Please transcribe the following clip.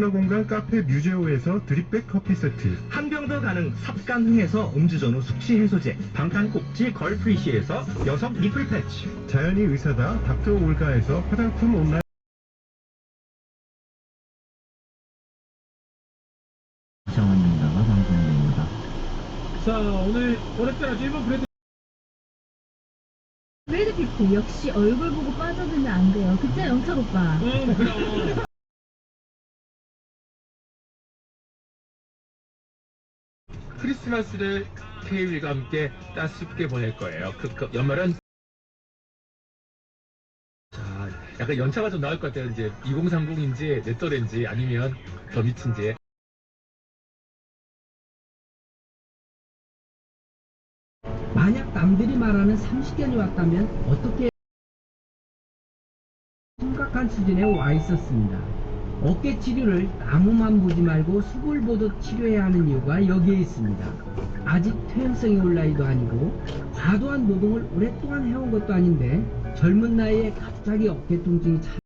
문화공간 카페 뮤제오에서 드립백 커피 세트 한 병 더 가능 삽간흥에서 음주전후 숙취 해소제 방탄꼭지 걸프리시에서 여성 니플 패치 자연이 의사다 닥터 올가에서 화장품 온라인 시청합니다가 방송됩니다. 자 오늘 오랫동안 일본 브랜드 브래드 피트 역시 얼굴 보고 빠져들면 안 돼요. 그쵸 영철 오빠? 응 그럼 크리스마스를 케이윌과 함께 따숩게 보낼 거예요. 그, 그 연말은 자, 약간 연차가 좀 나올 것 같아요. 이제 2030인지 내 또래인지 아니면 더 미친지. 만약 남들이 말하는 30견이 왔다면 어떻게 심각한 수준에 와 있었습니다. 어깨 치료를 나무만 보지 말고 수골 보듯 치료해야 하는 이유가 여기에 있습니다. 아직 퇴행성이 올 나이도 아니고 과도한 노동을 오랫동안 해온 것도 아닌데 젊은 나이에 갑자기 어깨 통증이 찾